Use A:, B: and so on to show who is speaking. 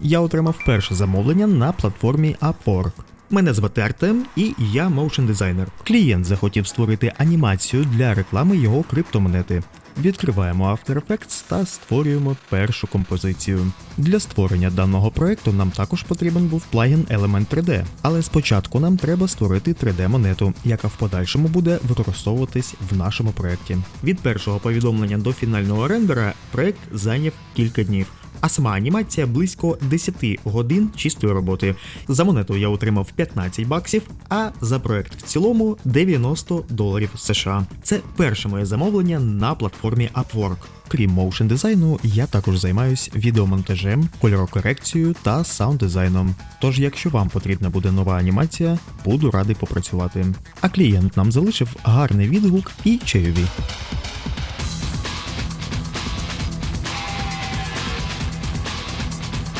A: Я отримав перше замовлення на платформі Upwork. Мене звати Артем і я моушен дизайнер. Клієнт захотів створити анімацію для реклами його криптомонети. Відкриваємо After Effects та створюємо першу композицію. Для створення даного проекту нам також потрібен був плагін Element 3D, але спочатку нам треба створити 3D-монету, яка в подальшому буде використовуватись в нашому проекті. Від першого повідомлення до фінального рендера проект зайняв кілька днів. А сама анімація близько 10 годин чистої роботи. За монету я отримав 15 баксів, а за проект в цілому 90 доларів США. Це перше моє замовлення на платформі Upwork. Крім моушен дизайну, я також займаюсь відеомонтажем, кольорокорекцією та саунд-дизайном. Тож, якщо вам потрібна буде нова анімація, буду радий попрацювати. А клієнт нам залишив гарний відгук і чайові.